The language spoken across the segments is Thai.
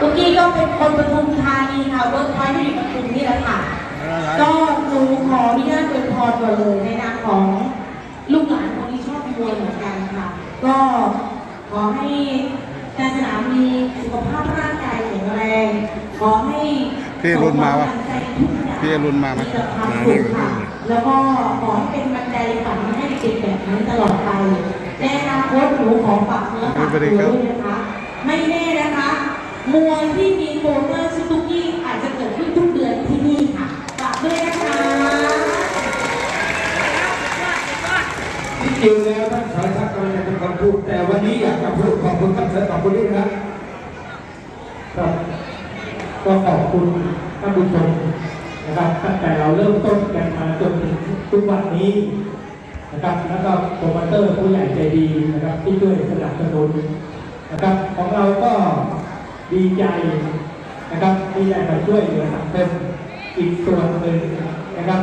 ตุกกี้ก็เป็นคนปทุมธานีค่ะเวิร์กพอยต์ที่อยู่ปทุมนี่แหละค่ะ ก็หนูขออนุญาตอวยพรก่อนเลยในนามของลูกหลานคนที่ชอบมวยเหมือนกันค่ะ ก็ขอให้การสนามมีสุขภาพร่างกายแข็งแรง ขอให้พี่อรุณมาวะสกำลังใจทุกอย่างพี่อรุณมาไหมแต่ความสุขค่ะแล้วก็ขอให้เป็นบันไดฝันให้เด็กแบบนั้นตลอดไปในอนาคตหนูขอฝากเนื้อฝากตัวด้วยนะคะ ไม่แน่ มวยที่มีโปเตอร์ซูซูกิอาจจะเกิดขึ้นทุกเดือนที่นี่ค่ะฝากด้วยนะคะที่จริงแล้วท่านสายทักกำลังจะเป็นคนพูดแต่วันนี้อยากจะพูดขอบคุณท่านสด็จขอบคุณด้วยนะครับก็ขอบคุณท่านผู้ชมนะครับตั้งแต่เราเริ่มต้นกันมาจนถึงทุกวันนี้นะครับแล้วก็โปรโมเตอร์ผู้ใหญ่ใจดีนะครับที่ช่วยสนับสนุนนะครับของเราก็ ดีใจนะครับที่ได้มาช่วยเหลือสังคมอีกส่วนหนึ่งนะครับ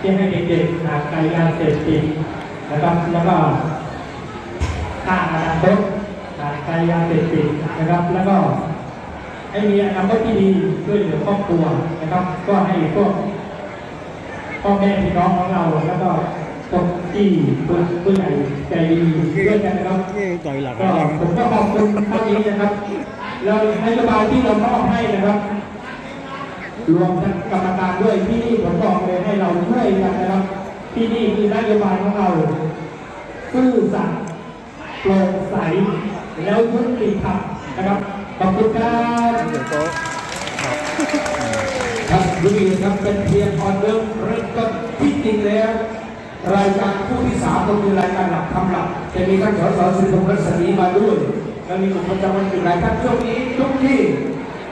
ที่ให้เด็กๆห่างไกลยาเสพติดนะครับแล้วก็สร้างอนาคตห่างไกลยาเสพติดนะครับ แล้วก็ให้มีอนาคตที่ดีช่วยเหลือครอบครัวนะครับ ก็ให้พวกพ่อแม่พี่น้องของเราแล้วก็คนที่ผู้ผู้ใหญ่ใจดีด้วยกันนะครับนี่ต่อยหลักก็ผมก็ขอบคุณท่านนี้นะครับ แล้วนโยบายที่เรามอบให้นะครับ รวมทั้งกรรมการด้วยที่นี่ผมบอกเลยให้เราช่วยกันนะครับ ที่นี่คือนโยบายของเราซื่อสัตย์โปร่งใสแล้วยุติธรรมนะครับขอบคุณครับครับครับนี่ครับเป็นเพียงออเดอร์เริ่มต้นที่จริงแล้วรายการคู่ที่สามก็คือรายการหลักคำหลักจะมีท่านสสสิทธิพงศ์รัศมีมาด้วย และมีคนจำมันอยู่หลายท่านช่วงนี้ทุกที่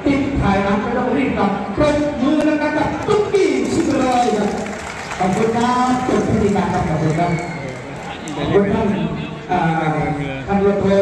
ติดถ่ายหนังไม่ต้องรีบกลับปรบมือนะครับกับทุกที่ชิบเลยครับขอบคุณครับจบพิธีการครับขอบคุณครับขอบคุณท่านอ่าท่านรัฐมนตรี